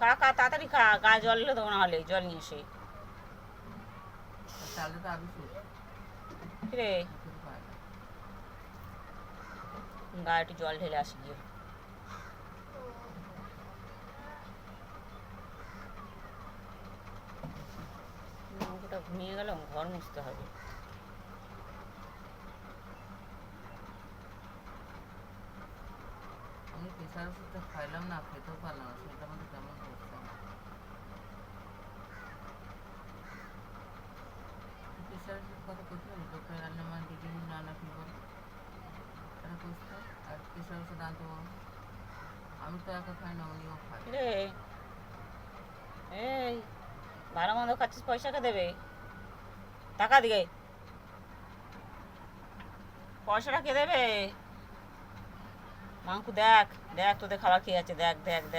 খা খা তাড়াতাড়ি খা গা জল এলো তখন হলে জল নিয়ে এসে। তাহলে তো আরও শুরু কিরে? গা একটু জল ঢেলে আসি গিয়ে। ওটা ঘুমিয়ে গেল ঘর মুছতে হবে। আমি প্রেশার ওষুধটা খাইলাম না খেতেও পারলাম না সেটা ওষুধ কথা হবে। ডক্টর রান্নামান ডিগ্রি নানা ফিভার তারা করতে আর আমি তো একা খাই না রে এই, ভালো মন্দ খাচ্ছিস, পয়সা কে দেবে? টাকা দিয়ে পয়সাটা কে দেবে? মাংকু দেখ দেখ তোদের খাবার খেয়ে আছে, দেখ দেখ দেখ।